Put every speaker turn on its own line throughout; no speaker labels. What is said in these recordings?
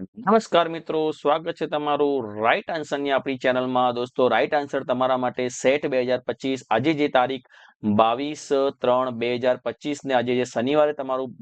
નમસ્કાર મિત્રો, સ્વાગત છે તમારું રાઈટ આન્સરની આપણી ચેનલમાં. દોસ્તો રાઈટ આન્સર તમારા માટે સેટ બે હજાર પચીસ, આજે જે તારીખ બાવીસ ત્રણ બે હજાર પચીસ ને આજે જે શનિવારે તમારું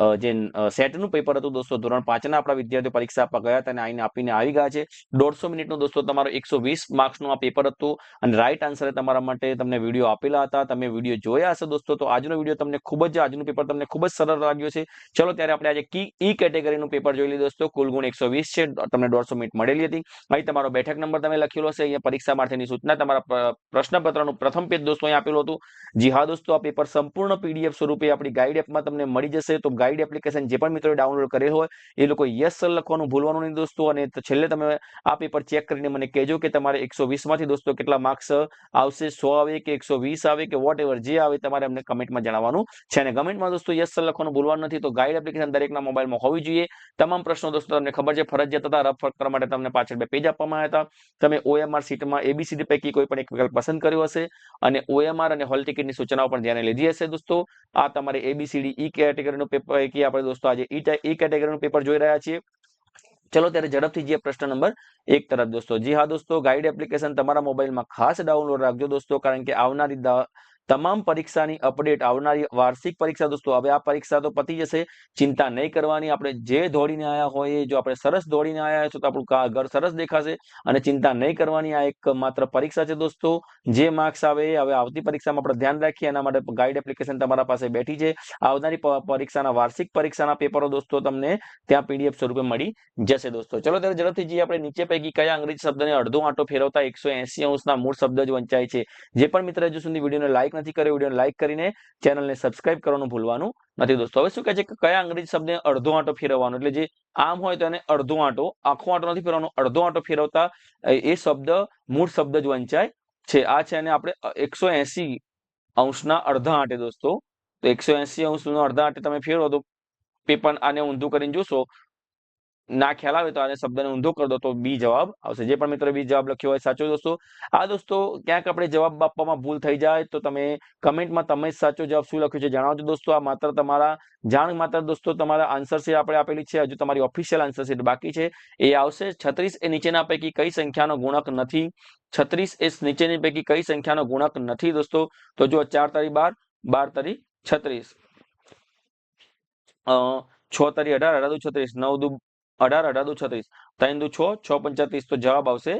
જે સેટનું પેપર હતું દોસ્તો, ધોરણ પાંચના આપણા વિદ્યાર્થીઓ પરીક્ષા આપવા ગયા હતા અને આઈને આપીને આવી ગયા છે. દોઢસો મિનિટનું દોસ્તો તમારો એકસો વીસ માર્ક્સનું આ પેપર હતું અને રાઈટ આન્સરે તમારા માટે તમને વીડિયો આપેલા હતા. તમે વીડિયો જોયા હશે દોસ્તો, તો આજનો વીડિયો તમને ખૂબ જ, આજનું પેપર તમને ખૂબ જ સરળ લાગ્યો છે. ચલો ત્યારે આપણે આજે કી, ઈ કેટેગરીનું પેપર જોઈ લીધું દોસ્તો. કુલ ગુણ એકસો વીસ છે. તમને દોઢસો મિનિટ મળેલી હતી. અહીં તમારો બેઠક નંબર તમે લખેલો હશે. અહીંયા પરીક્ષા માટેની સૂચના તમારા પ્રશ્નપત્રનું પ્રથમ પેજ દોસ્તો અહીં આપેલું હતું. જી હા દોસ્તો, આ પેપર સંપૂર્ણ પીડીએફ સ્વરૂપે આપણી ગાઈડ એપમાં તમને મળી જશે. તો ગાઈડ એપ્લિકેશન જે પણ મિત્રો ડાઉનલોડ કરેલ હોય, એ લોકો યસ સર લખવાનું ભૂલવાનું નહીં દોસ્તો. અને છેલ્લે તમે આ પેપર ચેક કરીને મને કહેજો કે તમારે એકસો વીસમાંથી દોસ્તો કેટલા માર્ક્સ આવશે, સો આવે કે એકસો વીસ આવે કે વોટ જે આવે તમારે અમને કમેન્ટમાં જણાવવાનું છે. અને કમેન્ટમાં દોસ્તો યસ સર લખવાનું ભૂલવાનું નથી, તો ગાઈડ એપ્લિકેશન દરેકના મોબાઈલમાં હોવી જોઈએ. તમામ પ્રશ્નો દોસ્તો તમને ખબર છે, ફરજિયાત હતા રફ કરવા માટે તમને પાછળ બે પેજ આપવામાં આવ્યા હતા. તમે ઓએમઆર સીટમાં એબીસીડી પૈકી કોઈ પણ એક વિકલ્પ પસંદ કર્યો હશે. અને ઓએમઆર અને હોલ ટિકિટની સૂચનાઓ પણ ધ્યાને લીધી હશે દોસ્તો. આ તમારે એબીસીડી ઈ કેટેગરીનું પેપર પૈકી આપણે દોસ્તો આજે ઈ કેટેગરીનું પેપર જોઈ રહ્યા છીએ. ચલો ત્યારે ઝડપથી જઈએ પ્રશ્ન નંબર એક તરફ દોસ્તો. જી હા દોસ્તો ગાઈડ એપ્લિકેશન તમારા મોબાઈલમાં ખાસ ડાઉનલોડ રાખજો દોસ્તો, કારણ કે આવનારી તમામ પરીક્ષાની અપડેટ આવનારી વાર્ષિક પરીક્ષા દોસ્તો, હવે આ પરીક્ષા તો પતી જશે. ચિંતા નહીં કરવાની, આપણે જે દોડીને આવ્યા હોય જો આપણે સરસ દોડીને આવ્યા છો તો આપણું ઘર સરસ દેખાશે અને ચિંતા નહીં કરવાની, આ એક માત્ર પરીક્ષા છે દોસ્તો. જે માર્ક્સ આવે હવે આવતી પરીક્ષામાં આપણે ધ્યાન રાખીએ, એના માટે ગાઈડ એપ્લિકેશન તમારા પાસે બેઠી છે. આવનારી પરીક્ષાના વાર્ષિક પરીક્ષાના પેપરો દોસ્તો તમને ત્યાં પીડીએફ સ્વરૂપે મળી જશે દોસ્તો. ચલો ત્યારે ઝડપથી જઈએ આપણે નીચે પૈકી કયા અંગ્રેજી શબ્દને અડધો આંટો ફેરવતા એકસો એસી અંશના મૂળ શબ્દ જ વંચાય છે. જે પણ મિત્ર હજુ સુધી વિડીયોને લાઈક નથી કર્યો વીડિયો લાઈક કરીને ચેનલને સબસ્ક્રાઇબ કરવાનું ભૂલવાનું નથી દોસ્તો. હવે શું કહે છે કે કયા અંગ્રેજી શબ્દને અડધો આંટો ફેરવવાનો? એટલે જે આમ હોય તો એને અડધો આંટો, આખો આંટો નથી ફેરવવાનો, અડધો આંટો ફેરવતા એ શબ્દ મૂળ શબ્દ જ વંચાય છે. આ છે અને આપણે એકસો એસી અંશના અડધા આંટે દોસ્તો. તો એકસો એસી અંશનો અડધા આંટે તમે ફેરવો તો પેપર આને ઊંધું કરીને જોશો ના ખ્યાલ આવે તો આને શબ્દને ઊંધો કરી દો તો બી જવાબ આવશે જે પણ મિત્રો બી જવાબ લખ્યો હોય સાચો દોસ્તો આ દોસ્તો ક્યાંક આપણે જવાબ આપવામાં ભૂલ થઈ જાય તો તમે કમેન્ટમાં તમે સાચો જવાબ શું લખ્યું છે જણાવજો દોસ્તો આ માત્ર તમારા, જાણ માત્ર દોસ્તો તમારા આન્સર શીટ આપણે આપેલી છે। હજુ તમારી ઓફિશિયલ આન્સર શીટ બાકી છે। એ આવશે, છત્રીસ એ નીચેના પૈકી કઈ સંખ્યાનો ગુણક નથી? છત્રીસ એ નીચેની પૈકી કઈ સંખ્યાનો ગુણક નથી દોસ્તો તો જો ચાર તારી બાર બાર તારી છત્રીસ. છ તારી અઢાર અઢાર છત્રીસ, નવ દુ અઢાર અઢાર દુ છત્રીસ. ત્રણ દુ છ છ પંચાત્રીસ. તો જવાબ આવશે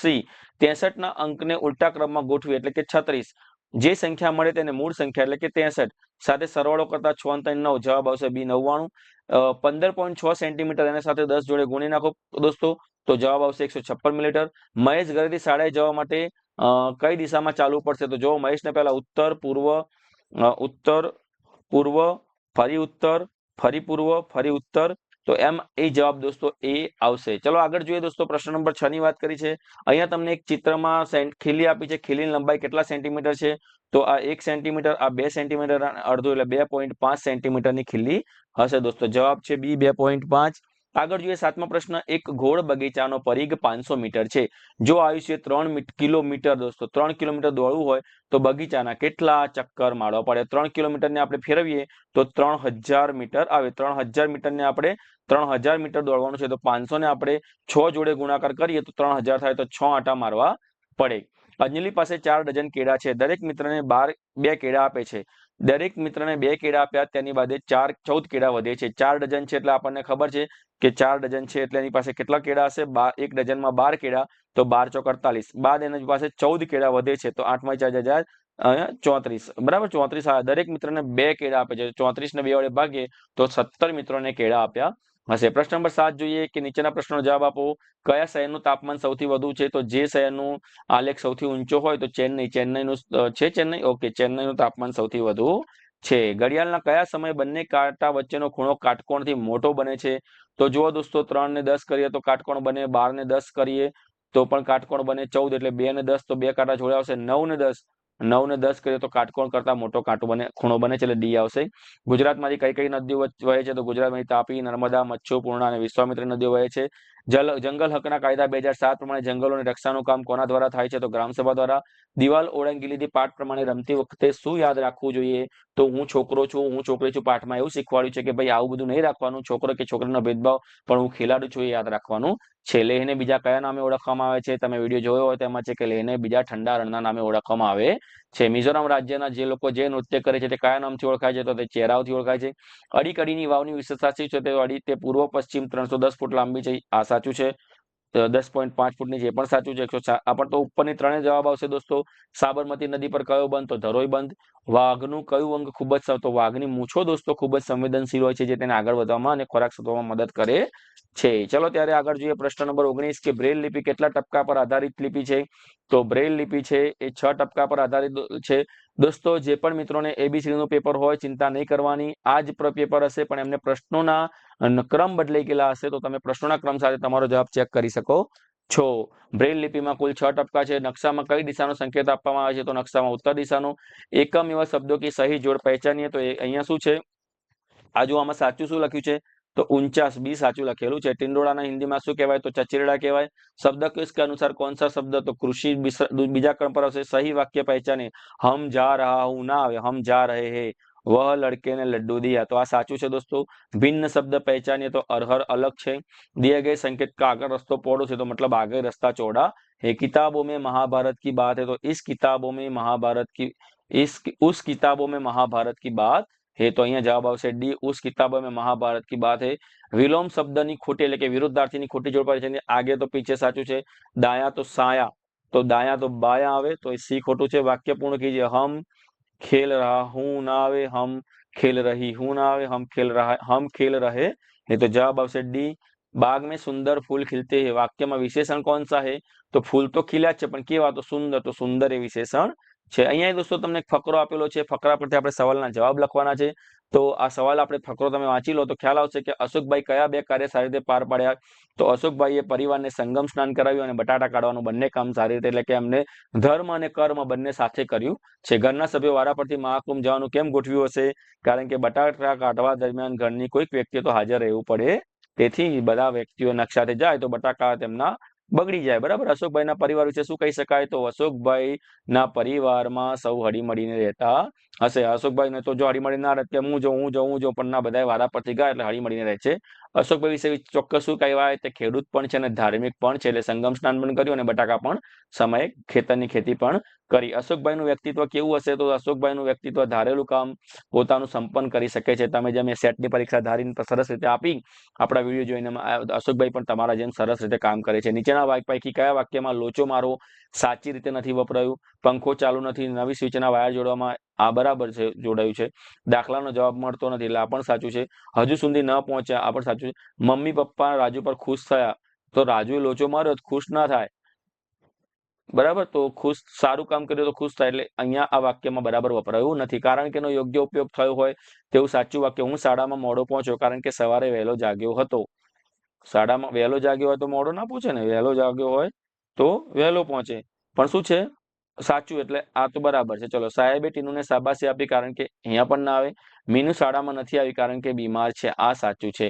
સી. ત્રેસઠ ના અંકને ઉલટા ક્રમમાં ગોઠવી, એટલે કે છત્રીસ. જે સંખ્યા મળે તેને મૂળ સંખ્યા, એટલે કે ત્રેસઠ. સાથે સરવાળો કરતા છ ત્રણ નવ, જવાબ આવશે બી નવ્વાણું. પંદર પોઈન્ટ છ સેન્ટીમીટર એના સાથે દસ જોડે ગુણી નાખો દોસ્તો, તો જવાબ આવશે એકસો છપ્પન મિલીમીટર. મહેશ ઘરેથી શાળાએ જવા માટે કઈ દિશામાં ચાલવું પડશે? તો જો મહેશને પહેલા ઉત્તર, પૂર્વ ઉત્તર, પૂર્વ, ફરી ઉત્તર, ફરી પૂર્વ, ફરી ઉત્તર તો એમ એ જવાબ દોસ્તો એ આવશે. ચલો આગળ જોઈએ દોસ્તો, પ્રશ્ન નંબર છ ની વાત કરી છે. અહીંયા તમને એક ચિત્રમાં ખીલી આપી છે. ખીલીની લંબાઈ કેટલા સેન્ટીમીટર છે? તો આ એક સેન્ટીમીટર, આ બે સેન્ટીમીટર અડધો એટલે બે પોઈન્ટ પાંચ સેન્ટીમીટરની ખીલી હશે દોસ્તો. જવાબ છે બી, બે પોઈન્ટ પાંચ. આગળ જોઈએ સાતમો પ્રશ્ન. એક ઘોડ બગીચાનો પરિઘ પાંચસો મીટર છે. જો આયુષ્ય ત્રણ કિલોમીટર દોસ્તો, ત્રણ કિલોમીટર દોડવું હોય, તો બગીચાના કેટલા ચક્કર મારવા પડે? ત્રણ કિલોમીટરને આપણે ફેરવીએ તો ત્રણ હજાર મીટર આવે. ત્રણ હજાર મીટરને આપણે ત્રણ હજાર મીટર દોડવાનું છે, તો પાંચસો ને આપણે છ જોડે ગુણાકાર કરીએ, તો ત્રણ હજાર થાય, તો છ આટા મારવા પડે. અંજલિ પાસે ચાર ડઝન કેળા છે, દરેક મિત્રને બાર, બે કેળા આપે છે. દરેક મિત્રને બે કેળા આપ્યા, તેની બાદ ચાર, ચૌદ કેળા વધે છે. ચાર ડઝન છે એટલે આપણને ખબર છે કે ચાર ડઝન છે એટલે એની પાસે કેટલા કેળા હશે? એક ડઝનમાં બાર કેળા, તો બાર ચોક અડતાલીસ. બાદ એની પાસે ચૌદ કેળા વધે છે, તો આઠમાં ચાર હજાર ચોત્રીસ. બરાબર? ચોત્રીસ દરેક મિત્રને બે કેળા આપે છે. ચોત્રીસ ને બે વડે ભાગીએ, તો સત્તર મિત્રોને કેળા આપ્યા હશે. પ્રશ્ન નંબર સાત જોઈએ કે નીચેના પ્રશ્નનો જવાબ આપો. કયા શહેરનું તાપમાન સૌથી વધુ છે? તો જે શહેરનું આલેખ સૌથી ઊંચો હોય તો ચેન્નઈ. ચેન્નઈનું છે ચેન્નઈ? ઓકે, ચેન્નઈનું તાપમાન સૌથી વધુ છે. ઘડિયાળના કયા સમય બંને કાંટા વચ્ચેનો ખૂણો કાટકોણથી મોટો બને છે? તો જુઓ દોસ્તો ત્રણ ને દસ કરીએ તો કાટકોણ બને બાર ને દસ કરીએ તો પણ કાટકોણ બને ચૌદ. એટલે બે ને દસ તો બે કાંટા જોડે આવશે. નવ ને દસ નવ ને દસ કરીએ તો કાટકોણ કરતા મોટો કાંટો બને, ખૂણો બને છે એટલે ડી આવશે. ગુજરાતમાંથી કઈ કઈ નદીઓ વહે છે? તો ગુજરાતમાંથી તાપી, નર્મદા, મચ્છુ, પૂર્ણા અને વિશ્વામિત્રી નદીઓ વહે છે. જલ, જંગલ હકના કાયદા બે હજાર સાત પ્રમાણે જંગલોની રક્ષાનું કામ કોના દ્વારા થાય છે? તો ગ્રામસભા દ્વારા. દિવાલ ઓળંગી લીધી પાઠ પ્રમાણે રમતી વખતે શું યાદ રાખવું જોઈએ? તો હું છોકરો છું, હું છોકરી છું, પાઠમાં એવું શીખવાડ્યું છે કે ભાઈ, આવું બધું નહીં રાખવાનું. છોકરો કે છોકરીનો ભેદભાવ, પણ હું ખેલાડું છું એ યાદ રાખવાનું છે. લેહને બીજા કયા નામે ઓળખવામાં આવે છે? તમે વીડિયો જોયો હોય તેમાં છે કે લેહને બીજા ઠંડા રણના નામે ઓળખવામાં આવે છે, મિઝોરમ રાજ્યના જે લોકો જે નૃત્ય કરે છે, તે કયા નામથી ઓળખાય છે? તો તે ચહેરાઓથી ઓળખાય છે. અડીકડીની વાવની વિશેષતા શું છે? તે અડી તે પૂર્વ પશ્ચિમ ત્રણસો દસ ફૂટ લાંબી છે, આ સાચું છે. દસ પોઈન્ટ પાંચ ફૂટની જે પણ સાચું છે. એકસો આપણ તો ઉપરની ત્રણેય જવાબ આવશે દોસ્તો. સાબરમતી નદી પર કયો બંધ? તો ધરોઈ બંધ. વાઘનું કયું અંગ ખૂબ જ તો વાઘની મૂછો દોસ્તો ખૂબ જ સંવેદનશીલ હોય છે જે તેને આગળ વધવામાં અને ખોરાક શોધવામાં મદદ કરે છે. ચલો ત્યારે આગળ જોઈએ પ્રશ્ન નંબર ઓગણીસ કે બ્રેલ લિપિ કેટલા ટપકા પર આધારિત લિપિ છે? તો બ્રેલ લિપિ છે એ છ ટપકા પર આધારિત છે. દોસ્તો, જે પણ મિત્રોને એબીસીડી નું પેપર હોય, ચિંતા નહીં કરવાની. આ જ પેપર હશે, પણ એમને પ્રશ્નોના ક્રમ બદલાઈ ગયેલા હશે, તો તમે પ્રશ્નોના ક્રમ સાથે તમારો જવાબ ચેક કરી શકો છો. બ્રેલ લિપિમાં કુલ છ ટપકા છે. નકશામાં કઈ દિશાનો સંકેત આપવામાં આવે છે? તો નકશામાં ઉત્તર દિશાનો. એકમ એવા શબ્દો કે સહી, જોડ, પહેચાનીએ, તો અહીંયા શું છે? આ જો આમાં સાચું શું લખ્યું છે? તો ઉનચાસ બી સાચું લખેલું છે ટિંડોળાના હિન્દીમાં શું કહેવાય તો ચચેરડા કહેવાય શબ્દ કે અનુસાર अनुसार कौन सा शब्द तो कृषि बीजा क्रम पर सही વાક્ય पहचाने। हम जा रहा हूँ ना आवे हम जा रहे है। वह लड़के ने लड्डू दिया। तो आ साचु है दोस्तों, भिन्न शब्द पहचानिए तो अरहर अलग है दिए गए संकेत का आगे रस्तो पोड़ो से तो मतलब आगे रास्ता चौड़ा। है किताबों में महाभारत की बात है तो इस किताबों में महाभारत की, इस, उस किताबों में महाभारत की बात है તો અહીંયા જવાબ આવશે ડી ઉસ કિતાબો में महाभारत की बात है વિલોમ શબ્દની ખોટી એટલે કે વિરુદ્ધાર્થીની ખોટી જોડ પાડી છે આગે તો પીછે સાચું છે દાયા તો સાયા તો દાયા તો બાયા આવે તો એ સી ખોટું છે વાક્ય પૂર્ણ કીજીએ હમ ખેલ રહા હું ના આવે હમ ખેલ રહી હું ના આવે હમ ખેલ રહા હમ ખેલ રહે એ તો જવાબ આવશે ડી બાગ में सुंदर फूल खिलते हैं વાક્યમાં વિશેષણ કોણ સા હે તો ફૂલ તો ખીલ્યા જ છે પણ કેવા તો સુંદર તો સુંદર એ વિશેષણ છે. અહીંયા દોસ્તો તમને ફકરો આપેલો છે. ફકરા પરથી આપણે સવાલના જવાબ લખવાના છે. તો આ સવાલ આપણે ફકરો તમે વાંચી લો તો ખ્યાલ આવશે કે અશોકભાઈ કયા બે કાર્ય સારી રીતે પાર પાડ્યા? તો અશોકભાઈએ પરિવારને સંગમ સ્નાન કરાવ્યું અને બટાટા કાઢવાનું બંને કામ સારી રીતે એટલે કે એમને ધર્મ અને કર્મ બંને સાથે કર્યું છે. ઘરના સભ્યો વારા પરથી મહાકુંભ જવાનું કેમ ગોઠવ્યું હશે? કારણ કે બટાટા કાઢવા દરમિયાન ઘરની કોઈક વ્યક્તિ તો હાજર રહેવું પડે. તેથી બધા વ્યક્તિઓ નકશાથી જાય તો બટાકા તેમના બગડી જાય, બરાબર? અશોકભાઈના પરિવાર વિશે શું કહી શકાય? તો અશોકભાઈ ના પરિવારમાં સૌ હળીમળીને રહેતા હશે. અશોકભાઈ ને તો જો હળીમળી ના રહે કે હું જો હું જો હું જો પણ ના બધા વારા પરથી ગયા એટલે હળીમળીને રહે છે. અશોકભાઈ વિશે ચોક્કસ શું કહેવાય? તે ખેડૂત પણ છે અને ધાર્મિક પણ છે, એટલે સંગમ સ્નાન પણ કર્યું અને બટાકા પણ સમયે ખેતરની ખેતી પણ કરી. અશોકભાઈનું વ્યક્તિત્વ કેવું હશે તો અશોકભાઈનું વ્યક્તિત્વ ધારેલું કામ પોતાનું સંપન્ન કરી શકે છે. તમે જેમ એ સેટની પરીક્ષા ધારીને સરસ રીતે આપી, આપણા વીડિયો જોઈને અશોકભાઈ પણ તમારા જેમ સરસ રીતે કામ કરે છે. નીચેના વાક્ય પૈકી કયા વાક્યમાં લોચો મારો? સાચી રીતે નથી વપરાયું, પંખો ચાલુ નથી, નવી સ્વિચના વાયર જોડવામાં આ બરાબર છે, જોડાયું છે. દાખલાનો જવાબ મળતો નથી, એટલે આ પણ સાચું છે. હજુ સુધી ન પહોંચ્યા, આ પણ સાચું છે. મમ્મી પપ્પા રાજુ પર ખુશ થયા, તો રાજુએ લોચો માર્યો ખુશ ના થાય. બરાબર? તો ખુશ, સારું કામ કર્યું તો ખુશ થાય, એટલે અહીંયા આ વાક્યમાં બરાબર વપરાયું નથી. કારણ કે એનો યોગ્ય ઉપયોગ થયો હોય, તેવું સાચું વાક્ય. હું શાળામાં મોડો પહોંચ્યો, કારણ કે સવારે વહેલો જાગ્યો હતો. શાળામાં વહેલો જાગ્યો હોય તો મોડો ના પૂછે ને, વહેલો જાગ્યો હોય તો વહેલો પહોંચે. પણ શું છે? સાચું એટલે આ તો બરાબર છે. ચલો સાહેબે ટીનુને શાબાશી આપી કારણ કે અહીંયા પણ ના આવે. મીનુ શાળામાં નથી આવી કારણ કે બીમાર છે. આ સાચું છે.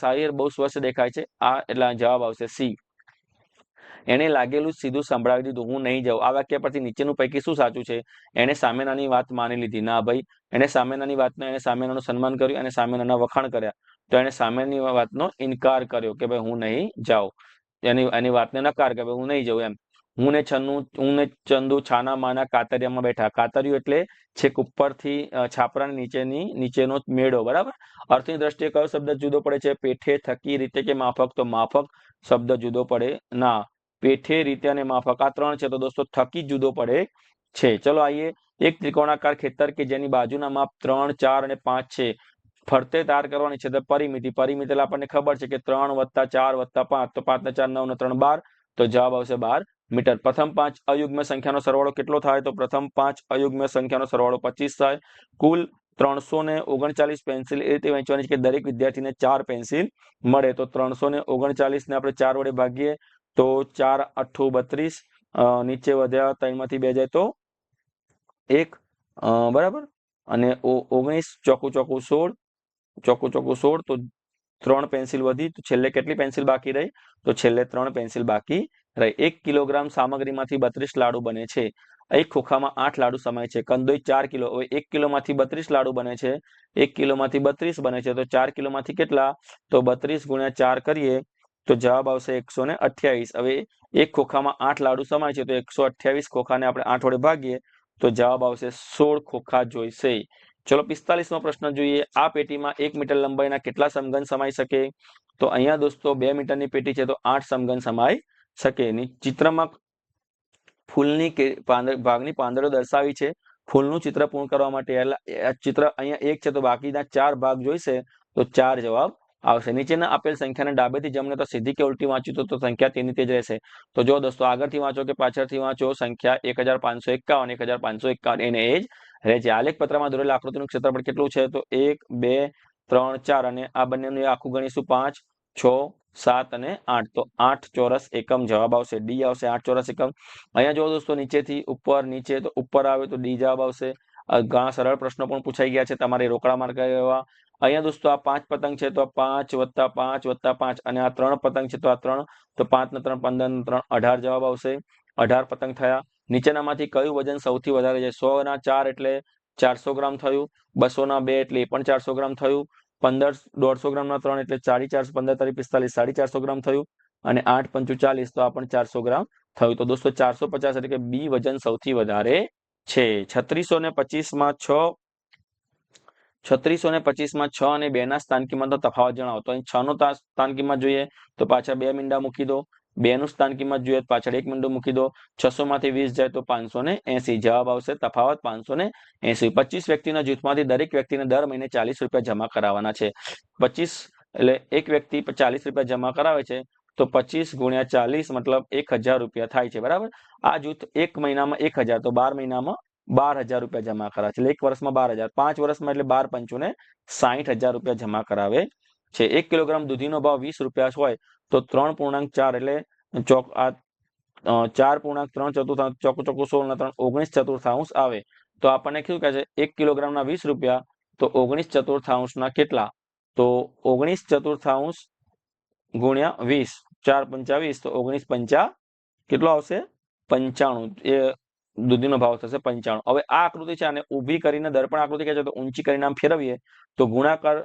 સાહિર બહુ સ્વસ્થ દેખાય છે. આ એટલે જવાબ આવશે સી. એને લાગેલું સીધું સંભળાવી દીધું. હું નહીં જાઉં. આ વાક્ય પરથી નીચેનું પૈકી શું સાચું છે? એને સામેનાની વાત માની લીધી. ના ભાઈ એને સામેનાની વાતનો એને સામેનાનું સન્માન કર્યું. અને સામેનાના વખાણ કર્યા. તો એને સામેની વાતનો ઇનકાર કર્યો કે ભાઈ હું નહીં જાઉં. એની એની વાતને નકાર કે હું નહીં જાઉં એમ. હું ને છન્નુ હું ને ચંદુ છાના માના કાતરિયામાં બેઠા. કાતરિયું એટલે છેક ઉપરથી અ, છાપરાની નીચેની નીચેનો મેળો બરાબર? અર્થની દ્રષ્ટિએ કયો શબ્દ જુદો પડે છે? પેઠે થકી રીતે કે માફક? તો માફક શબ્દ જુદો પડે. ના પેઠે રીતે અને માફક. આ ત્રણ છે તો દોસ્તો થકી જુદો પડે છે. ચલો આઈએ એક ત્રિકોણાકાર ખેતર કે જેની બાજુના માપ ત્રણ ચાર અને પાંચ છે. ફરતે તાર કરવાની છે પરિમિતિ. પરિમિતિ એટલે આપણને ખબર છે કે ત્રણ વત્તા ચાર વત્તા પાંચ. તો પાંચ ને ચાર, નવ ને ત્રણ, બાર. તો જવાબ આવશે બાર મીટર. પ્રથમ પાંચ અયુગ્મ સંખ્યાનો સરવાળો કેટલો થાય? તો પ્રથમ પાંચ અયુગ્મ સંખ્યાનો સરવાળો પચીસ થાય. કુલ ત્રણસો ને ઓગણચાલીસ પેન્સિલ એ રીતે વહેંચવાની છે કે દરેક વિદ્યાર્થીને ચાર પેન્સિલ મળે. તો ત્રણસો ને ઓગણચાલીસ ને આપણે ચાર વડે ભાગીએ તો ચાર અઠ્ઠું બત્રીસ નીચે વધ્યા ત્રણમાંથી બે જાય તો એક બરાબર? અને ઓગણીસ ચોખ્ખું ચોખ્ખું સોળ ચોકું ચોખ્ખું સોળ, તો ત્રણ પેન્સિલ વધી, તો છેલ્લે કેટલી પેન્સિલ બાકી રહી? તો છેલ્લે ત્રણ પેન્સિલ બાકી રહી. એક કિલોગ્રામ સામગ્રીમાંથી બત્રીસ લાડુ બને છે. એક ખોખામાં આઠ લાડુ સમાય છે. કંદોઈ ચાર કિલો, હવે એક કિલોમાંથી બત્રીસ લાડુ બને છે. એક કિલોમાંથી બત્રીસ બને છે. તો ચાર કિલોમાંથી કેટલા? તો બત્રીસ ગુણ્યા ચાર કરીએ, તો જવાબ આવશે એકસો ને અઠ્યાવીસ. હવે એક ખોખામાં આઠ લાડુ સમાય છે, તો એકસો અઠ્યાવીસ ખોખાને આપણે આઠ વડે ભાગીએ, તો જવાબ આવશે સોળ ખોખા જોઈશે. ચલો પિસ્તાલીસમો પ્રશ્ન જોઈએ. આ પેટીમાં એક મીટર લંબાઈના કેટલા સમઘન સમાઈ શકે? તો અહીંયા દોસ્તો બે મીટરની પેટી છે તો આઠ સમઘન સમાઈ શકે. ચિત્રમાં ફૂલની ભાગની પાંદડો દર્શાવી છે. ફૂલનું ચિત્ર પૂર્ણ કરવા માટે ચિત્ર અહીંયા એક છે તો બાકીના ચાર ભાગ જોઈશે તો ચાર જવાબ આવશે. નીચેના આપેલ સંખ્યાને ડાબેથી જમણે તો સીધી કે ઉલટી વાંચ્યું તો સંખ્યા તેની તે જ રહેશે. તો જો દોસ્તો આગળથી વાંચો કે પાછળથી વાંચો, સંખ્યા એક હજાર પાંચસો એકાવન, એક હજાર પાંચસો એકાવન. એને એ જ રહે છે આલેખ પત્રમાં દોરેલા આકૃતિનું ક્ષેત્રફળ કેટલું છે? તો એક, બે, ત્રણ, ચાર અને આ બંનેનું આખું ગણીશું પાંચ, છ, સાત અને આઠ. તો આઠ ચોરસ એકમ જવાબ આવશે. ડી આવશે આઠ ચોરસ એકમ. અહીંયા જો દોસ્તો, નીચેથી ઉપર, નીચે તો ઉપર આવે તો ડી જવાબ આવશે. ઘણા સરળ પ્રશ્નો પણ પૂછાઈ ગયા છે તમારે રોકડા માર્ગ એવા. અહીંયા દોસ્તો આ પાંચ પતંગ છે તો પાંચ વત્તા પાંચ વત્તા પાંચ અને આ ત્રણ પતંગ છે તો આ ત્રણ. તો પાંચ ને ત્રણ, પંદર ને ત્રણ, અઢાર જવાબ આવશે. અઢાર પતંગ થયા. નીચેનામાંથી કયું વજન સૌથી વધારે છે? સો ના ચાર એટલે ચારસો ગ્રામ થયું. બસો ના બે એટલે એ પણ ચારસો ગ્રામ થયું. પંદર, દોઢસો ગ્રામના ત્રણ એટલે સાડી ચારસો, પંદર તારી પિસ્તાલીસ, સાડી ચારસો ગ્રામ થયું. અને આઠ પંચુ ચાલીસ તો આ પણ ચારસો ગ્રામ થયું. તો દોસ્તો, ચારસો પચાસ એટલે કે બી વજન સૌથી વધારે છે. છત્રીસો ને પચીસમાં છ છત્રીસો ને પચીસમાં છ અને બે ના સ્થાન કિંમતનો તફાવત જણાવો. તો અહીં છ નો સ્થાન કિંમત જોઈએ. તો પાછા બે મીંડા મૂકી દો. બે નું સ્થાન કિંમત જોઈએ પાછળ એક મિનિટ મૂકી દો. છસો માંથી વીસ જાય તો પાંચસો ને એસી. જવાબ આવશે તફાવત પાંચસો ને એસી. પચીસ વ્યક્તિના જૂથમાંથી દરેક વ્યક્તિને દર મહિને ચાલીસ રૂપિયા જમા કરાવવાના છે. પચીસ એટલે એક વ્યક્તિ ચાલીસ રૂપિયા જમા કરાવે છે તો પચીસ ગુણ્યા ચાલીસ મતલબ એક હજાર રૂપિયા થાય છે. બરાબર? આ જૂથ એક મહિનામાં એક હજાર તો બાર મહિનામાં બાર હજાર રૂપિયા જમા કરાવે છે. એટલે એક વર્ષમાં બાર હજાર. પાંચ વર્ષમાં એટલે બાર પંચોને સાહીઠ હજાર રૂપિયા જમા કરાવે છે. એક કિલોગ્રામ દૂધીનો ભાવ વીસ રૂપિયા હોય તો ત્રણ પૂર્ણાંક ચાર એટલે ચાર પૂર્ણાંક ત્રણ ચતુર્થાંશ ચોક ચોકુ સોળ ત્રણ ઓગણીસ ચતુર્થાંશ આવે. તો આપણને શું કહે છે? એક કિલોગ્રામના વીસ રૂપિયા, તો ઓગણીસ ચતુર્થાંશના કેટલા? તો ઓગણીસ ચતુર્થાંશ ગુણ્યા વીસ, ચાર પંચાવીસ તો ઓગણીસ પંચા કેટલો આવશે? પંચાણું. એ દૂધીનો ભાવ થશે પંચાણું. હવે આ આકૃતિ છે આને ઊભી કરીને દર્પણ આકૃતિ કહે છે, તો ઊંચી કરીને આમ ફેરવીએ, તો ગુણાકાર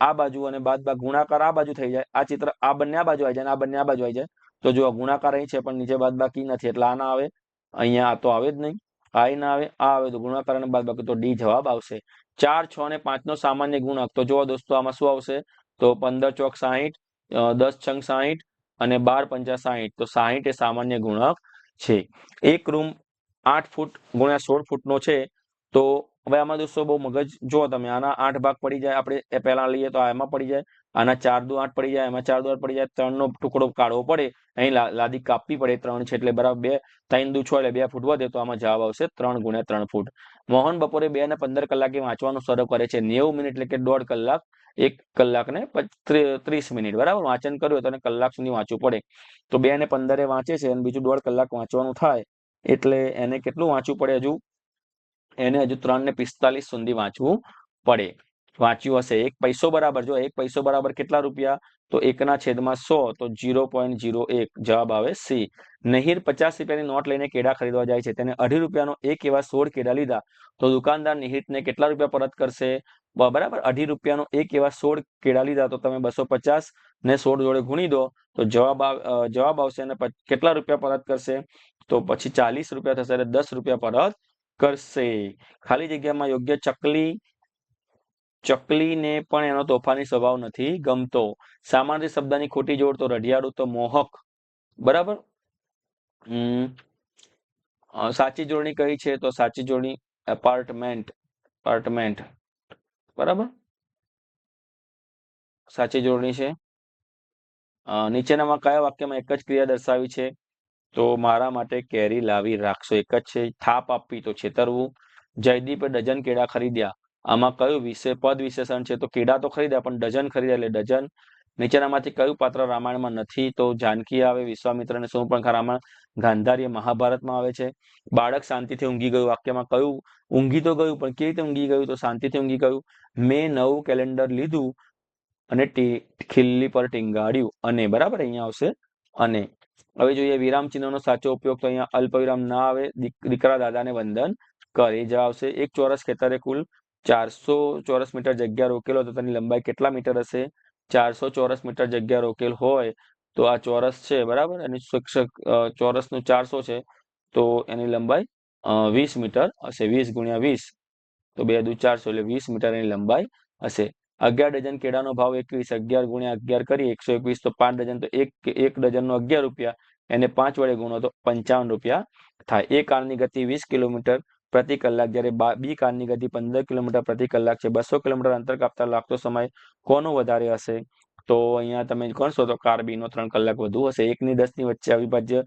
આ બાજુ અને બાદ બાદ ગુણાકાર આ બાજુ થઈ જાય. આ ચિત્ર આ બંને આ બાજુ આવી જાય આ બંને આ બાજુ આવી જાય. તો જો ગુણાકાર અહીં છે, પણ નીચે બાદ બાકી નથી, એટલે આ ના આવે. અહીંયા આ તો આવે જ નહીં. આ ના આવે, આ આવે તો ગુણાકાર અને બાદ બાકી તો ડી જવાબ આવશે. ચાર, છ અને પાંચ નો સામાન્ય ગુણક. તો જો દોસ્તો, આમાં શું આવશે? તો પંદર ચોક સાહીઠ દસ છંગ સાહીઠ અને બાર પંચા સાહીઠ. તો સાહીઠ એ સામાન્ય ગુણક છે. એક રૂમ આઠ ફૂટ ગુણ્યા સોળ ફૂટનો છે. તો હવે આમાં દોસ્તો બહુ મગજ જો તમે, આના આઠ ભાગ પડી જાય, આપણે એ પહેલા લઈએ તો એમાં પડી જાય, આના ચાર દુ આઠ પડી જાય, એમાં ચાર દુ આઠ પડી જાય ત્રણ નો ટુકડો કાઢવો પડે, અહીં લાદી કાપવી પડે, ત્રણ છે એટલે બરાબર બે, ત્રણ દુ છ એટલે બે ફૂટ વધે, તો આમાં જવાબ આવશે ત્રણ ગુણ્યા ત્રણ ફૂટ. મોહન બપોરે બે ને પંદર કલાકે વાંચવાનું શરૂ કરે છે, નેવું મિનિટ એટલે કે દોઢ કલાક, એક કલાક ને ત્રીસ મિનિટ, બરાબર? વાંચન કર્યું તો કલાક સુધી વાંચવું પડે. તો બે ને પંદરે વાંચે છે, અને બીજું દોઢ કલાક વાંચવાનું થાય, એટલે એને કેટલું વાંચવું પડે હજુ? એને હજુ ત્રણ ને પિસ્તાલીસ સુધી વાંચવું પડે. વાંચ્યું હશે. એક પૈસો બરાબર. જો એક પૈસો બરાબર કેટલા રૂપિયા? તો એકના છેદમાં સો. તો જીરો પોઈન્ટ જીરો એક. જવાબ આવે સી. નહીર પચાસ રૂપિયાની નોટ લઈને કેળા ખરીદવા જાય છે. તેને અઢી રૂપિયાનો એક એવા સોળ કેળા લીધા. તો દુકાનદાર નિહિતને કેટલા રૂપિયા પરત કરશે? બરાબર. અઢી રૂપિયાનો એક એવા સોળ કેળા લીધા. તો તમે બસો પચાસ ને સોળ જોડે ગુણી દો. તો જવાબ જવાબ આવશે. અને કેટલા રૂપિયા પરત કરશે? તો પછી ચાલીસ રૂપિયા થશે. એટલે દસ રૂપિયા પરત કરશે. ખાલી જગ્યામાં યોગ્ય ચકલી, ચકલીને પણ એનો તોફાની સ્વભાવ નથી ગમતો. સામાન્ય શબ્દની ખોટી જોડ તો રઢિયાળું તો મોહક. બરાબર? સાચી જોડણી કઈ છે તો સાચી જોડણી એપાર્ટમેન્ટ એપાર્ટમેન્ટ બરાબર? સાચી જોડણી છે. નીચેનામાં કયા વાક્યમાં એક જ ક્રિયા દર્શાવી છે? તો મારા માટે કેરી લાવી રાખશો. એક જ છે, થાપ આપવી તો છેતરવું. જયદીપે ડઝન કેળા ખરીદ્યા. આમાં કયું વિશે, પદ વિશેષણ છે તો કેળા તો ખરીદ્યા, પણ ડઝન ખરીદ્યા એટલે ડઝન. નીચેનામાંથી કયું પાત્ર રામાયણમાં નથી તો જાનકી આવે, વિશ્વામિત્ર અને સોમપંખા રામાયણ ગાંધારી મહાભારતમાં આવે છે. બાળક શાંતિથી ઊંઘી ગયું. વાક્યમાં કયું, ઊંઘી તો ગયું, પણ કેવી રીતે ઊંઘી ગયું? તો શાંતિથી ઊંઘી ગયું. મેં નવું કેલેન્ડર લીધું અને ખીલ્લી પર ટીંગાડ્યું. અને બરાબર, અહીંયા આવશે અને હવે જોઈએ વિરામ ચિહ્નનો સાચો ઉપયોગ તો અહીંયા અલ્પવિરામ ના આવે દીકરા દાદાને વંદન કરે. જવાબ આવશે, એક ચોરસ ખેતરે કુલ ચારસો ચોરસ મીટર જગ્યા રોકેલો તો તેની લંબાઈ કેટલા મીટર હશે? ચારસો ચોરસ મીટર જગ્યા રોકેલ હોય તો આ ચોરસ છે, બરાબર? અને શિક્ષક ચોરસનું ચારસો છે તો એની લંબાઈ વીસ મીટર હશે, વીસ ગુણ્યા વીસ. તો બે દુ ચારસો એટલે વીસ મીટર એની લંબાઈ હશે. અગિયાર ડઝન કેળાનો ભાવ એકવીસ, અગિયાર ગુણ્યા અગિયાર કરી એકસો એકવીસ તો પાંચ ડઝન, તો એક એક ડઝનનો અગિયાર રૂપિયા, એને પાંચ વડે ગુણો તો પંચાવન રૂપિયા થાય. એ કારની ગતિ વીસ કિલોમીટર પ્રતિ કલાક, જ્યારે બા- કારની ગતિ પંદર કિલોમીટર પ્રતિ કલાક છે, બસો કિલોમીટર અંતર કાપતા લાગતો સમય કોનો વધારે હશે? તો અહીંયા તમે ગણશો તો કાર બી નો ત્રણ કલાક વધુ હશે. એકની દસની વચ્ચે અવિભાજ્ય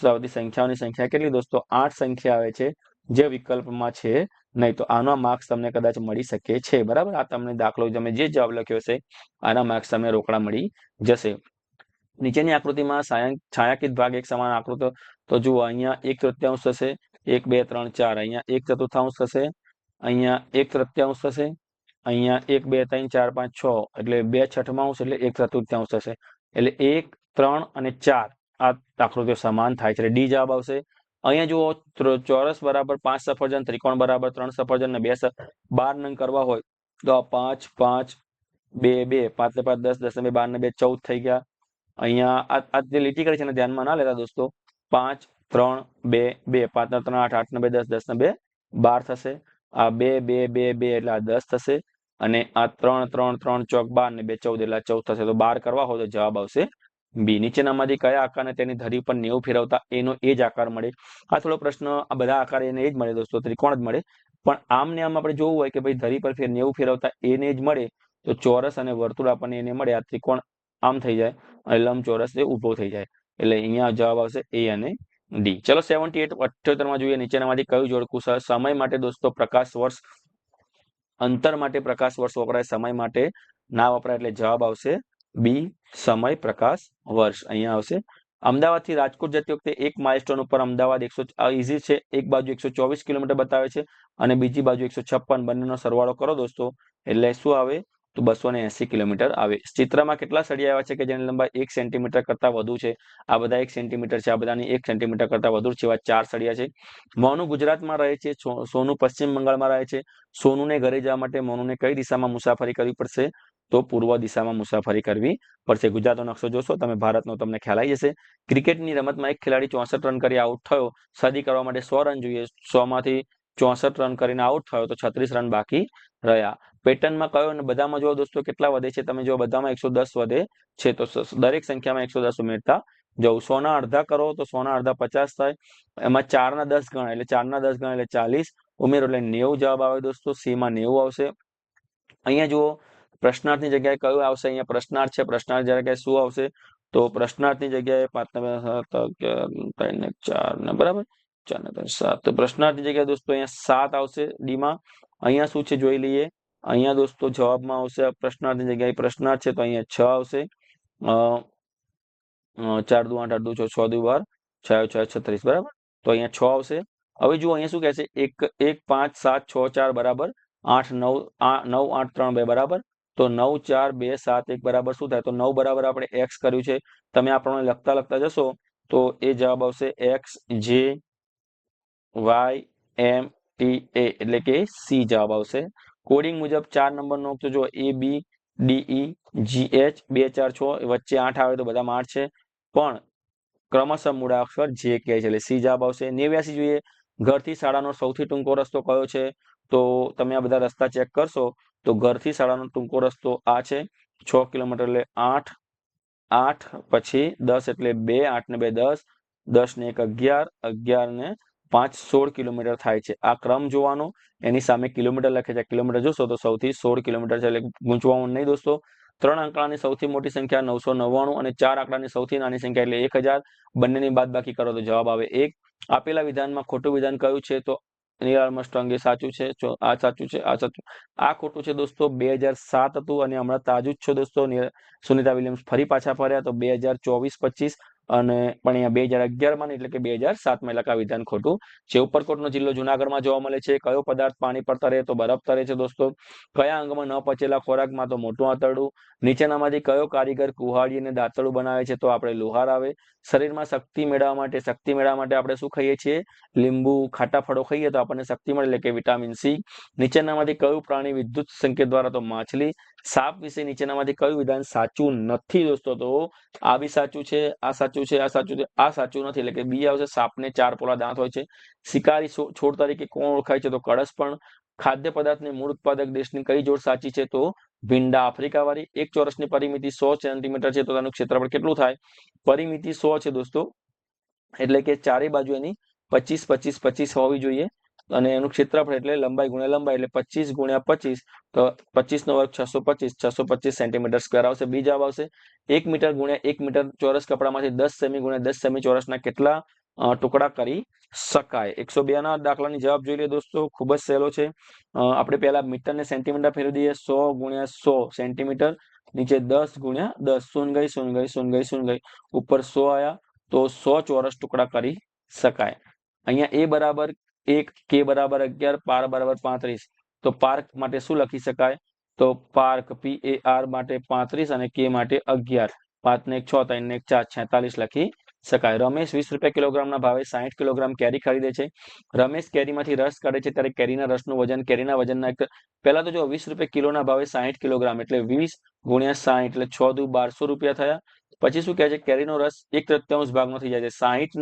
સૌથી સંખ્યાઓની સંખ્યા કેટલી દોસ્તો? આઠ સંખ્યા આવે છે જે વિકલ્પમાં છે. નહીં, તો આનો માર્ક્સ તમને કદાચ મળી શકે છે, બરાબર? આ તમને દાખલો તમે જે જવાબ લખ્યો છે આના માર્ક્સ તમને રોકડા મળી જશે. નીચેની આકૃતિમાં છાયા છાયાંકિત ભાગ એક સમાન આકૃતિ, તો જુઓ, અહીંયા એક તૃત્યાંશ થશે, એક, બે, ત્રણ, ચાર, અહીંયા એક ચતુર્થાંશ થશે, અહીંયા એક તૃત્યાંશ થશે, અહીંયા એક, બે, ત્રણ, ચાર, પાંચ, છ, એટલે બે છઠમાંશ એટલે એક ચતુર્થાંશ થશે. એટલે એક, ત્રણ અને ચાર આ આકૃતિઓ સમાન થાય છે. ડી જવાબ આવશે અહીંયા જુઓ ચોરસ બરાબર પાંચ સફરજન, ત્રિકોણ બરાબર ત્રણ સફરજન ને બે બાર નંગ કરવા હોય. તો પાંચ પાંચ, બે બે, પાંચ ને પાંચ દસ દસ બે, બાર ને બે, ચૌદ થઈ ગયા. અહીંયા આ જે લીટી કરી છે એને ધ્યાનમાં ના લેતા દોસ્તો. પાંચ, ત્રણ, બે બે, પાંચ ને ત્રણ, આઠ આઠ ને બે, દસ દસ ને બે, બાર થશે. આ બે બે બે બે એટલે આ દસ થશે. અને આ ત્રણ ત્રણ ત્રણ ચોક બાર ને બે, ચૌદ એટલે ચૌદ થશે. તો બાર કરવા હોય તો જવાબ આવશે બી, નીચેનામાંથી કયા આકારને તેની ધરી પર નેવું ફેરવતા, એનો એ જ આકાર મળે. આ થોડો પ્રશ્ન, આ બધા આકાર એને એ જ મળે દોસ્તો, ત્રિકોણ જ મળે. પણ આમ ને આમ આપણે જોવું હોય કે ભાઈ ધરી પર ફેર નેવું ફેરવતા એને જ મળે, તો ચોરસ અને વર્તુળ આપણને એને મળે. આ ત્રિકોણ આમ થઈ જાય અને લંબચોરસ એ ઊભો થઈ જાય. એટલે અહીંયા જવાબ આવશે એ અને ડી. ચલો સેવન્ટી એટ અઠ્યોતેરમાં જોઈએ, નીચેનામાંથી કયું જોડકું સમય માટે દોસ્તો પ્રકાશ વર્ષ, અંતર માટે પ્રકાશ વર્ષ વપરાય, સમય માટે ના વપરાય એટલે જવાબ આવશે બી, સમય, પ્રકાશ, વર્ષ. અહીંયા આવશે. અમદાવાદથી રાજકોટ જતી વખતે એક માઇલસ્ટોન ઉપર અમદાવાદ એકસો ઇઝી છે. એક બાજુ એકસો ચોવીસ કિલોમીટર બતાવે છે અને બીજી બાજુ એકસો છપ્પન. બંનેનો સરવાળો કરો દોસ્તો. એટલે શું આવે? તો બસો ને એસી કિલોમીટર આવે. ચિત્રમાં કેટલા સળિયા આવ્યા છે કે જેની લંબાઈ એક સેન્ટીમીટર કરતા વધુ છે? આ બધા એક સેન્ટીમીટર છે. આ બધાની એક સેન્ટીમીટર કરતા વધુ છે. એવા ચાર સળિયા છે. મોનુ ગુજરાતમાં રહે છે. સોનું સોનુ પશ્ચિમ બંગાળમાં રહે છે. સોનુને ઘરે જવા માટે મોનુને કઈ દિશામાં મુસાફરી કરવી પડશે? તો પૂર્વ દિશામાં મુસાફરી કરવી પડશે. ગુજરાતનો નકશો જોશો, તમે ભારતનો, તમને ખ્યાલ આવી જશે. ક્રિકેટની રમતમાં એક ખેલાડી ચોસઠ રન કરી આઉટ થયો. સદી કરવા માટે સો રન જોઈએ. સો માંથી ચોસઠ રન કરીને આઉટ થયો તો છત્રીસ રન બાકી રહ્યા. પેટર્નમાં કયો અને બધામાં જો દોસ્તો, કેટલા વધે છે? તમે જો બધામાં એકસો દસ વધે છે. તો દરેક સંખ્યામાં એકસો દસ ઉમેરતા જવું સોના અડધા કરો તો સોના અડધા પચાસ થાય. એમાં ચારના દસ ગણા એટલે ચારના દસ ગણા એટલે ચાલીસ. ઉમેરો એટલે નેવું જવાબ આવે દોસ્તો, સીમાં નેવું આવશે. અહીંયા જુઓ પ્રશ્નાર્થની જગ્યાએ કયું આવશે? અહીંયા પ્રશ્નાર્થ છે પ્રશ્નાર્થ જગ્યાએ શું આવશે? તો પ્રશ્નાર્થની જગ્યાએ પાંચ ને બે, સાત, અગિયાર, ત્રણ ને ચાર ને બરાબર? ચાર ને ત્રણ સાત. તો પ્રશ્નાર્થની જગ્યાએ દોસ્તો અહીંયા સાત આવશે ડી માં. અહીંયા શું છે જોઈ લઈએ. અહીંયા દોસ્તો જવાબમાં આવશે પ્રશ્નાર્થની જગ્યાએ પ્રશ્નાર્થ છે તો અહીંયા છ આવશે. અ, અ, ચાર દુ આઠ આઠ દુ છ છ દુ બાર છ છ છત્રીસ બરાબર? તો અહીંયા છ આવશે. હવે જુઓ અહીંયા શું કહે છે? એક એક પાંચ સાત છ ચાર બરાબર? આઠ નવ આ- નવ આઠ ત્રણ બે બરાબર? તો નવ ચાર બે સાત એક બરાબર શું થાય? તો નવ બરાબર આપણે એક્સ કર્યું છે. તમે આપણને લખતા લખતા જશો, તો એ જવાબ આવશે એક્સ જે વાય એમ ટી એ એટલે કે સી જવાબ આવશે. કોડિંગ મુજબ ચાર નંબરનો તો જો એ બી ડીઈ જી એચ બે, ચાર, છ, વચ્ચે આઠ આવે તો બધામાં આઠ છે. પણ ક્રમશઃ મૂળાક્ષર જે કહે છે. એટલે સી જવાબ આવશે. નેવ્યાસી જોઈએ, ઘરથી શાળાનો સૌથી ટૂંકો રસ્તો કયો છે? તો તમે આ બધા રસ્તા ચેક કરશો, તો ઘરથી શાળાનો ટૂંકો રસ્તો આ છે, છ કિલોમીટર એટલે આઠ આઠ પછી દસ એટલે બે, આઠ ને બે દસ દસ ને એક અગિયાર અગિયાર ને પાંચ, સોળ કિલોમીટર થાય છે. આ ક્રમ જોવાનો, એની સામે કિલોમીટર લખે છે. કિલોમીટર જોશો તો સૌથી સોળ કિલોમીટર છે એટલે ગૂંચવાનું નહીં દોસ્તો. ત્રણ આંકડાની સૌથી મોટી સંખ્યા નવસો નવ્વાણું અને ચાર આંકડાની સૌથી નાની સંખ્યા એટલે એક હજાર. બંનેની બાદ બાકી કરો તો જવાબ આવે એક. આપેલા વિધાનમાં ખોટું વિધાન કયું છે તો નીલ આર્મસ્ટ્રોંગ એ સાચું છે? આ સાચું છે, આ સાચું. આ ખોટું છે દોસ્તો, બે હજાર સાત હતું અને હમણાં તાજું જ છે દોસ્તો. સુનિતા વિલિયમ્સ ફરી પાછા ફર્યા તો બે હજાર ચોવીસ પચીસ અને પણ અહીંયા બે હજાર અગિયારમાં એટલે કે બે હજાર સાતમાં એટલે વિધાન ખોટું. છે ઉપરકોટનો જિલ્લો જુનાગઢમાં જોવા મળે છે, કયો પદાર્થ પાણી પર તરે તો બરફ તરે છે દોસ્તો. કયા અંગમાં ન પચેલા ખોરાકમાં તો મોટું આંતરડું. નીચેનામાંથી કયો કારીગર કુહાડી અને દાંતરડું બનાવે છે તો આપણે લુહાર આવે. શરીરમાં શક્તિ મેળવવા માટે, શક્તિ મેળવવા માટે આપણે શું ખાઈએ છીએ? લીંબુ, ખાટા ફળો ખાઈએ તો આપણને શક્તિ મળે એટલે કે વિટામિન સી. નીચેનામાંથી કયું પ્રાણી વિદ્યુત સંકેત દ્વારા તો માછલી. સાપ વિશે નીચેનામાંથી કયું વિધાન સાચું નથી દોસ્તો? તો આ બી સાચું છે, આ સાચું છે, આ સાચું છે, આ સાચું નથી. એટલે કે બી આવશે, સાપને ચાર પોલા દાંત હોય છે. શિકારી છોડ તરીકે કોણ ઓળખાય છે? તો કળશ પણ. ખાદ્ય પદાર્થની મૂળ ઉત્પાદક દેશની કઈ જોડ સાચી છે? તો ભીંડા આફ્રિકા વાળી એક ચોરસની પરિમિતિ સો સેન્ટીમીટર છે, તો તેનું ક્ષેત્રફળ કેટલું થાય? પરિમિતિ સો છે દોસ્તો. એટલે કે ચારે બાજુ એની પચીસ પચીસ પચીસ હોવી જોઈએ. અને એનું ક્ષેત્રફળ એટલે લંબાઈ ગુણ્યા લંબાઈ એટલે પચીસ ગુણ્યા પચીસ, તો પચીસ નો વર્ગ છસો પચીસ છસો પચીસ સેન્ટીમીટર સ્ક્વેર આવશે. બી આવશે. એક મીટર ગુણ્યા એક મીટર ચોરસ કપડામાંથી દસ સેમી ગુણ્યા દસ સેમી ચોરસના કેટલા ટુકડા કરી શકાય? એકસો બે ના દાખલાની જવાબ જોઈ લે દોસ્તો. ખૂબ જ સહેલો છે. આપણે પહેલા મીટર ને સેન્ટીમીટર ફેરવી દઈએ. સો ગુણ્યા સો સેન્ટીમીટર, નીચે દસ ગુણ્યા દસ. શૂન ગઈ શૂન ગઈ શૂન ગઈ શૂન ગઈ ઉપર સો આયા, તો સો ચોરસ ટુકડા કરી શકાય. અહીંયા એ બરાબર એક કે બરાબર અગિયાર, પાર બરાબર પાંત્રીસ. તો પાર્ક માટે શું લખી શકાય? તો પાર્ક પી એ આર માટે પાંત્રીસ અને કે માટે અગિયાર. પાંચ ને એક છ, ત્રણ ને એક ચાર, છેતાલીસ લખી શકાય. રમેશ વીસ રૂપિયા કિલોગ્રામના ભાવે સાહીઠ કિલોગ્રામ કેરી ખરીદે છે. રમેશ કેરીમાંથી રસ કાઢે છે ત્યારે કેરીના રસનું વજન, કેરીના વજનના એક પહેલા તો જો વીસ રૂપિયા કિલોના ભાવે સાહીઠ કિલોગ્રામ એટલે વીસ ગુણ્યા સાહીઠ એટલે છ દુ બારસો રૂપિયા થયા. પછી શું કહે છે? કેરીનો રસ એક તૃત્યાંશ ભાગનો થઈ જાય છે. સાહીઠ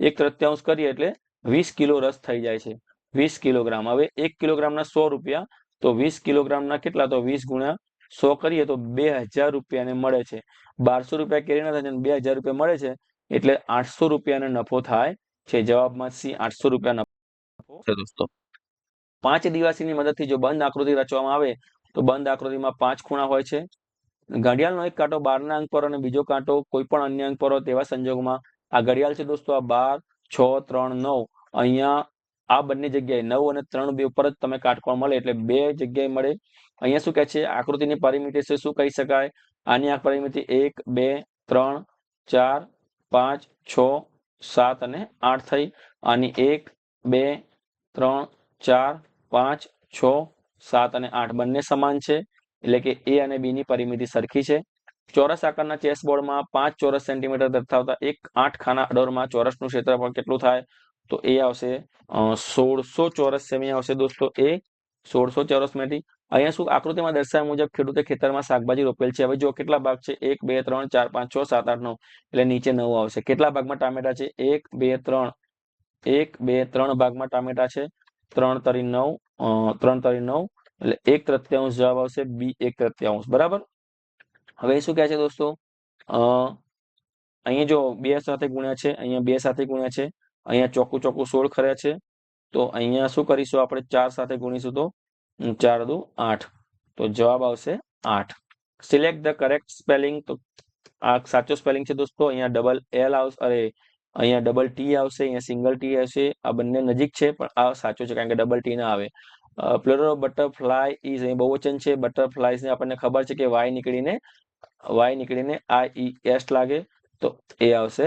એક તૃત્યાંશ કરીએ એટલે વીસ કિલો રસ થઈ જાય છે. વીસ કિલોગ્રામ. હવે એક કિલોગ્રામના સો રૂપિયા. તો વીસ કિલોગ્રામના કેટલા? તો વીસ ગુણ્યા સો કરીએ તો બે હજાર રૂપિયાને મળે છે. બારસો રૂપિયા કેરીના થાય બે હજાર રૂપિયા મળે છે એટલે આઠસો રૂપિયાનો નફો થાય છે. જવાબમાં સી, આઠસો રૂપિયા નફો છે દોસ્તો. પાંચ દિવાસીની મદદથી જો બંધ આકૃતિ રચવામાં આવે, તો બંધ આકૃતિમાં પાંચ ખૂણા હોય છે. ઘડિયાળનો એક કાંટો બારના અંક પર અને બીજો કાંટો કોઈ પણ અન્ય અંક પર તેવા સંજોગોમાં આ ઘડિયાળ છે દોસ્તો, આ બાર, છ, ત્રણ, નવ. અહીંયા આ બંને જગ્યાએ નવ અને ત્રણ બે ઉપર જ તમે કાટકોણ મળે એટલે બે જગ્યાએ મળે. અહીંયા શું કહે છે? આકૃતિની પરિમિતિ શું કહી શકાય? આની આ પરિમિતિ એક, બે, ત્રણ, ચાર, પાંચ, છ, સાત અને આઠ થઈ. આની એક, બે, ત્રણ, ચાર, પાંચ, છ, સાત અને આઠ બંને સમાન છે. એટલે કે એ અને બી ની પરિમિતિ સરખી છે. ચોરસ આકારના ચેસ બોર્ડમાં પાંચ ચોરસ સેન્ટીમીટર દર્શાવતા એક આઠ ખાના અડોરમાં ચોરસનું ક્ષેત્રફળ કેટલું થાય? તો એ આવશે સોળસો ચોરસ સેમી આવશે દોસ્તો એ. સોળસો ચોરસમાંથી. અહીંયા શું આકૃતિમાં દર્શાવ્યા મુજબ ખેડૂતે ખેતરમાં શાકભાજી રોપેલ છે. હવે જો કેટલા ભાગ છે? એક, બે, ત્રણ, ચાર, પાંચ, છ, સાત, આઠ, નવ. એટલે નીચે નવ આવશે. કેટલા ભાગમાં ટામેટા છે? એક, બે, ત્રણ. એક, બે, ત્રણ ભાગમાં ટામેટા છે. ત્રણ તરી નવ ત્રણ તરી નવ. એટલે એક તૃત્યાંશ જવાબ આવશે. બી, એક તૃત્યાંશ. બરાબર? હવે શું કહે છે દોસ્તો? અહીંયા જો બે સાથે ગુણ્યા છે, અહીંયા બે સાથે ગુણ્યા છે. અહીંયા ચોખ્ખું ચોખ્ખું સોળ ખર્યા છે. તો અહીંયા શું કરીશું આપણે? ચાર સાથે ગુણીશું તો ચાર દુ આઠ. તો જવાબ આવશે આઠ. સિલેક્ટ ધ કરેક્ટ સ્પેલિંગ તો આ સાચો સ્પેલિંગ છે દોસ્તો. અહીંયા ડબલ એલ આવશે, અરે, અહીંયા ડબલ ટી આવશે, અહીંયા સિંગલ ટી આવશે. આ બંને નજીક છે, પણ આ સાચો છે, કારણ કે ડબલ ટી ના આવે. પ્લોરો બટરફ્લાય ઇઝ અહીં બહુવચન છે. બટરફ્લાય ને આપણને ખબર છે કે વાય નીકળીને વાય નીકળીને આ ઈ એસ લાગે. તો એ આવશે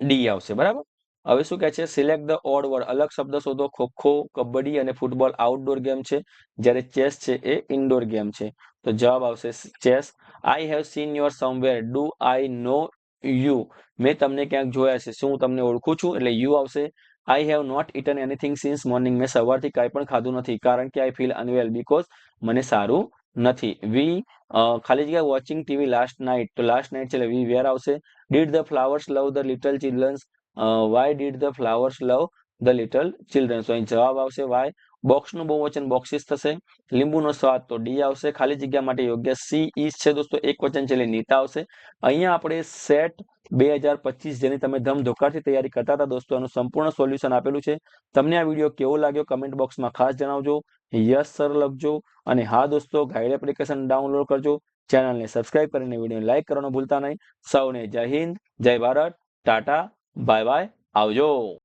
ડી આવશે, બરાબર? હવે શું કહે છે? સિલેક્ટ ધ ઓડ વર્ડ અલગ શબ્દ શોધો. ખોખો કબડ્ડી અને ફૂટબોલ આઉટડોર ગેમ છે. જ્યારે ચેસ છે એ ઇન્ડોર ગેમ છે. તો જવાબ આવશે chess I have seen your somewhere do I know you મેં તમને ક્યાંક જોયા છે. શું હું તમને ઓળખું છું? એટલે યુ આવશે. I have not eaten anything since morning મેં સવારથી કાંઈ પણ ખાધું નથી. કારણ કે આઈ ફીલ અનવેલ બીકોઝ મને સારું નથી. વી ખાલી જગ્યા વોચિંગ ટીવી લાસ્ટ નાઇટ તો લાસ્ટ નાઇટ એટલે વી વેર આવશે? Did the flowers love the little childrens why did the flowers love the little childrens અહીં જવાબ આવશે વાય બોક્સનું બહુવચન બોક્સિસ થશે. લીંબુનો સ્વાદ તો ડી આવશે. ખાલી જગ્યા માટે યોગ્ય સી ઈસ છે દોસ્તો. એક વચન છે એટલે નીતા આવશે. અહીંયા આપણે સેટ બે હજાર પચીસ જેની તમે ધમધોકારથી તૈયારી કરતા હતા દોસ્તો, એનું સંપૂર્ણ સોલ્યુશન આપેલું છે. તમને આ વીડિયો કેવો લાગ્યો કમેન્ટ બોક્સમાં ખાસ જણાવજો. યસ સર લખજો. અને હા દોસ્તો ગાઈડ એપ્લિકેશન ડાઉનલોડ કરજો. ચેનલને સબસ્ક્રાઇબ કરીને વીડિયો લાઈક કરવાનું ભૂલતા નહીં. સૌને જય હિન્દ, જય ભારત. ટાટા. બાય બાય આવજો.